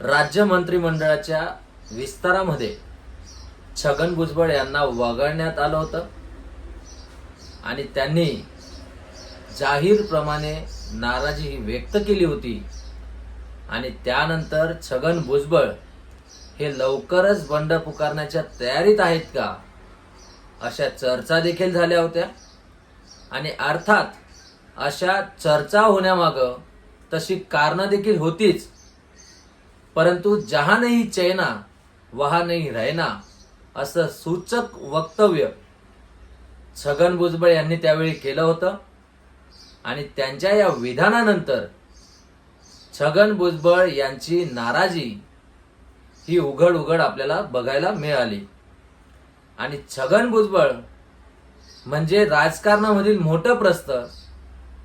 राज्य मंत्रिमंडळाच्या विस्तारामध्ये छगन भुजबळ यांना वगळण्यात आलं होतं. आणि त्यांनी जाहीरप्रमाणे नाराजी व्यक्त केली होती. आणि त्यानंतर छगन भुजबळ हे लवकरच बंड पुकारण्याच्या तयारीत आहेत का? अशा चर्चा देखील झाल्या होत्या. आणि अर्थात अशा चर्चा होण्यामागं तशी कारणं देखील होतीच. परंतु जहा नाही चैना वहा नाही रहना असं सूचक वक्तव्य छगन भुजबळ यांनी त्यावेळी केलं होतं. आणि त्यांच्या या विधानानंतर छगन भुजबळ यांची नाराजी ही उघड उघड आपल्याला बघायला मिळाली. आणि छगन भुजबळ म्हणजे राजकारणामधील मोठं प्रस्त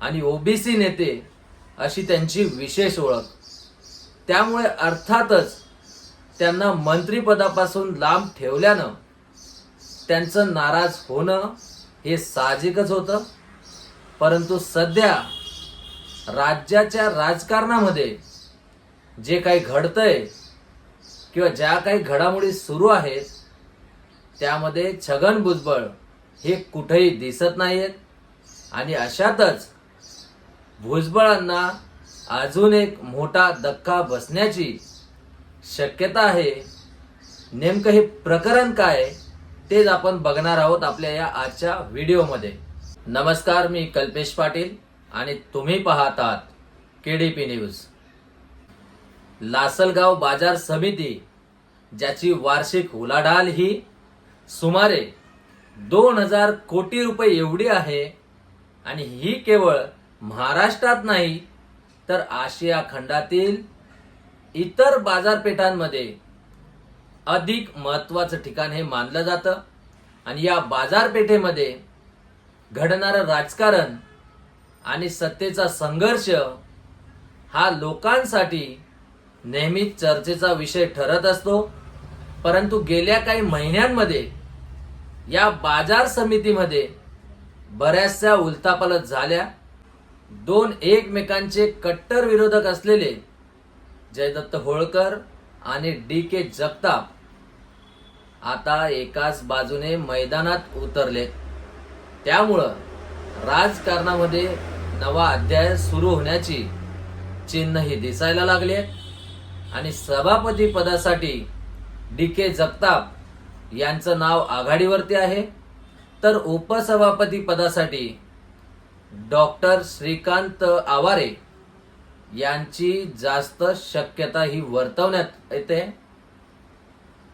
आणि ओबीसी नेते अशी त्यांची विशेष ओळख. त्यामुळे अर्थातच त्यांना मंत्रिपदापासून लांब ठेवल्यानं त्यांचं नाराज होणं हे साहजिकच होतं. परंतु सध्या राज्याच्या राजकारणामध्ये जे काही घडतंय किंवा ज्या काही घडामोडी सुरू आहेत त्यामध्ये छगन भुजबळ हे कुठेही दिसत नाहीयेत. आणि अशातच भुजबळांना अजून एक मोठा धक्का बसण्याची शक्यता आहे. नेमकं हे प्रकरण काय तेच आपण बघणार आहोत आपल्या या आजच्या व्हिडिओमध्ये. नमस्कार मी कल्पेश पाटील आणि तुम्ही पाहतात पी न्यूज लासलगाव बाजार समिती ज्याची वार्षिक उलाढाल ही सुमारे दोन हजार कोटी रुपये एवढी आहे आणि ही केवळ महाराष्ट्रात नाही तर आशिया खंडातील इतर बाजारपेठांमध्ये अधिक महत्वाचं ठिकाण हे मानलं जातं. आणि या बाजारपेठेमध्ये घडणारं राजकारण आणि सत्तेचा संघर्ष हा लोकांसाठी नेहमीच चर्चेचा विषय ठरत असतो. परंतु गेल्या काही महिन्यांमध्ये या बाजार समितीमध्ये बऱ्याचशा उलथापालत झाल्या. दोन एकमेकांचे कट्टर विरोधक असलेले जयदत्त होळकर आणि डी के जगताप आता एकाच बाजूने मैदानात उतरले. त्यामुळं राजकारणामध्ये नवा अध्याय सुरू होण्याची चिन्ह ही दिसायला लागले आणि सभापती पदासाठी डी के जगताप यांचं नाव आघाडीवरती आहे. तर उपसभापती पदासाठी डॉक्टर श्रीकांत आवारे यांची जास्त शक्यता ही वर्तवण्यात येते.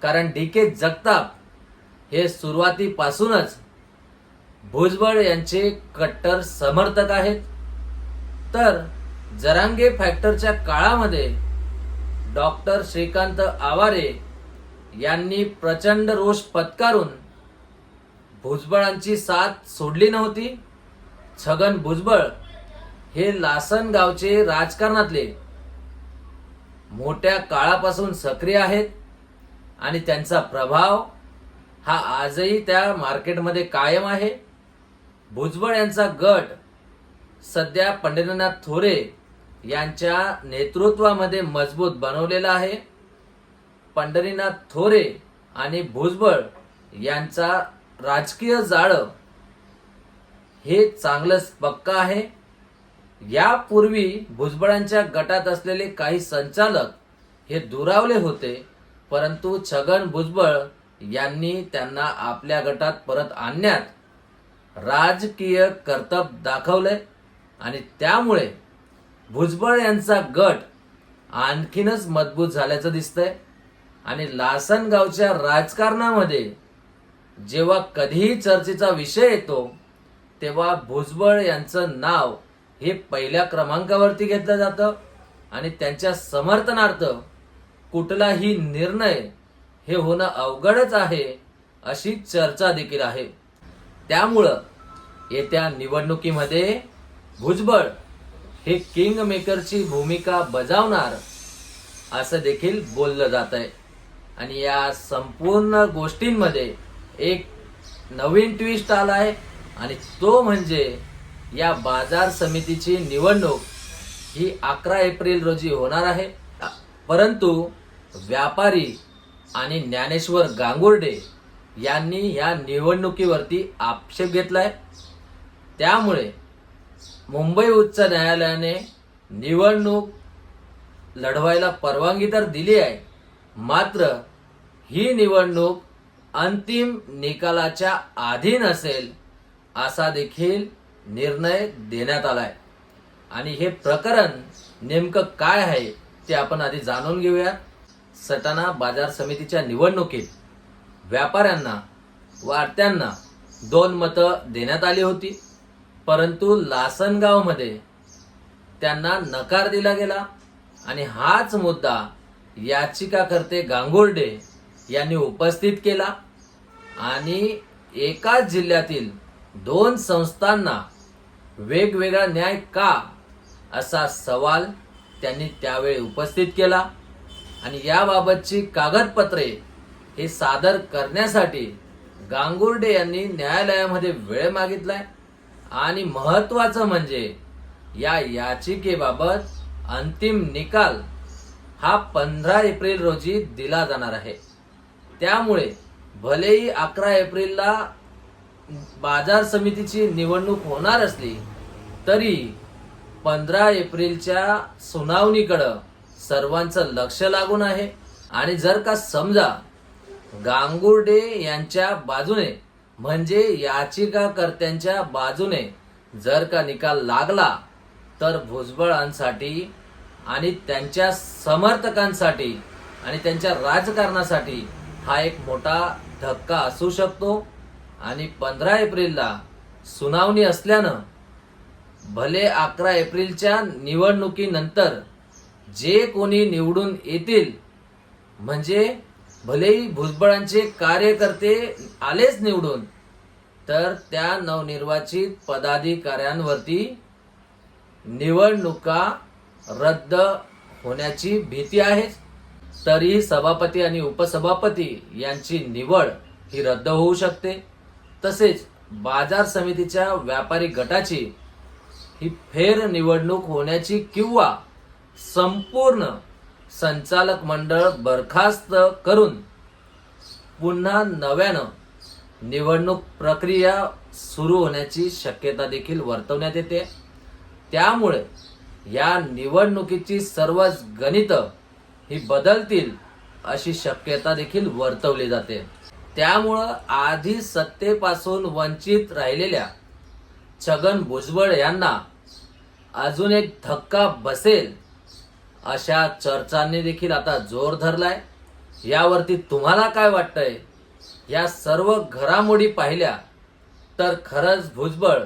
कारण डी के जगताप हे सुरुवातीपासूनच भुजबळ यांचे कट्टर समर्थक आहेत. तर जरांगे फॅक्टरच्या काळामध्ये डॉक्टर श्रीकांत आवारे यांनी प्रचंड रोष पत्कारून भुजबळांची साथ सोडली नव्हती. छगन भुजबळ हे लासन गावचे राजकारणातले मोठ्या काळापासून सक्रिय आहेत आणि त्यांचा प्रभाव हा आजही त्या मार्केटमध्ये कायम आहे. भुजबळ यांचा गट सध्या पंढरीनाथ थोरे यांच्या नेतृत्वामध्ये मजबूत बनवलेला आहे. पंढरीनाथ थोरे आणि भुजबळ यांचा राजकीय जाळं हे चांगलंच पक्का आहे. यापूर्वी भुजबळांच्या गटात असलेले काही संचालक हे दुरावले होते परंतु छगन भुजबळ यांनी त्यांना आपल्या गटात परत आणण्यात राजकीय कर्तब दाखवले आणि त्यामुळे भुजबळ यांचा गट आणखीनच मजबूत झाल्याचं दिसतंय. आणि लासनगावच्या राजकारणामध्ये जेव्हा कधीही चर्चेचा विषय येतो तेव्हा भुजबळ यांचं नाव हे पहिल्या क्रमांकावरती घेतलं जातं आणि त्यांच्या समर्थनार्थ कुठलाही निर्णय हे होणं अवघडच आहे अशी चर्चा देखील आहे. त्यामुळं येत्या निवडणुकीमध्ये भुजबळ हे किंग मेकरची भूमिका बजावणार असं देखील बोललं जात आहे. आणि या संपूर्ण गोष्टींमध्ये एक नवीन ट्विस्ट आला आहे. आणि तो म्हणजे या बाजार समितीची निवडणूक ही अकरा एप्रिल रोजी होणार आहे. परंतु व्यापारी आणि ज्ञानेश्वर गांगुर्डे यांनी या निवडणुकीवरती आक्षेप घेतला आहे त्यामुळे मुंबई उच्च न्यायालयाने निवडणूक लढवायला परवानगी तर दिली आहे मात्र ही निवडणूक अंतिम निकालाच्या अधीन असेल असा देखील निर्णय देण्यात आलाय. आणि हे प्रकरण नेमकं काय आहे ते आपण आधी जाणून घेऊया. सटाणा बाजार समितीच्या निवडणुकीत व्यापाऱ्यांना वार्त्यांना दोन मतं देण्यात आली होती. परंतु लासनगावमध्ये त्यांना नकार दिला गेला. आणि हाच मुद्दा याचिकाकर्ते गांगुर्डे यांनी उपस्थित केला. आणि एकाच जिल्ह्यातील दोन संस्थांना वेगवेगळा न्याय का असा सवाल त्यांनी त्यावेळी उपस्थित केला आणि याबाबतची कागदपत्रे हे सादर करण्यासाठी गांगुर्डे यांनी न्यायालयामध्ये वेळ मागितलाय. आणि महत्वाचं म्हणजे या याचिकेबाबत अंतिम निकाल हा पंधरा एप्रिल रोजी दिला जाणार आहे. त्यामुळे भलेही अकरा एप्रिलला बाजार समितीची निवडणूक होणार असली तरी पंधरा एप्रिलच्या सुनावणीकडं सर्वांचं लक्ष लागून आहे. आणि जर का समजा गांगुर्डे यांच्या बाजूने म्हणजे याचिकाकर्त्यांच्या बाजूने जर का निकाल लागला तर भुजबळांसाठी आणि त्यांच्या समर्थकांसाठी आणि त्यांच्या राजकारणासाठी हा एक मोठा धक्का असू शकतो. आणि पंधरा एप्रिलला सुनावणी असल्यानं भले अकरा एप्रिलच्या निवडणुकीनंतर जे कोणी निवडून येतील म्हणजे भलेही भुजबळांचे कार्यकर्ते आलेच निवडून तर त्या नवनिर्वाचित पदाधिकाऱ्यांवरती निवडणुका रद्द होण्याची भीती आहे. तरीही सभापती आणि उपसभापती यांची निवड ही रद्द होऊ शकते. तसेच बाजार समितीच्या व्यापारी गटाची ही फेर निवडणूक होण्याची किंवा संपूर्ण संचालक मंडळ बरखास्त करून पुन्हा नव्यानं निवडणूक प्रक्रिया सुरू होण्याची शक्यता देखील वर्तवण्यात येते. त्यामुळे या निवडणुकीची सर्वच गणित ही बदलतील अशी शक्यता देखील वर्तवली जाते. त्यामुळं आधी सत्तेपासून वंचित राहिलेल्या छगन भुजबळ यांना अजून एक धक्का बसेल अशा चर्चांनी देखील आता जोर धरलाय. यावरती तुम्हाला काय वाटतंय? या सर्व घडामोडी पाहिल्या तर खरंच भुजबळ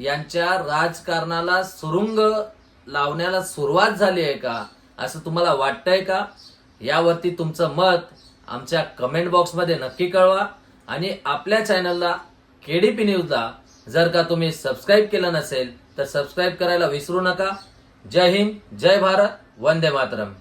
यांच्या राजकारणाला सुरुंग लावण्याला सुरुवात झाली आहे का? असं तुम्हाला वाटतंय का? यावरती तुमचं मत आमच्या कमेंट बॉक्समध्ये नक्की कळवा. आणि आपल्या चॅनलला केडीपी न्यूजला जर का तुम्ही सबस्क्राईब केलं नसेल तर सबस्क्राईब करायला विसरू नका. जय हिंद जय भारत वंदे मातरम.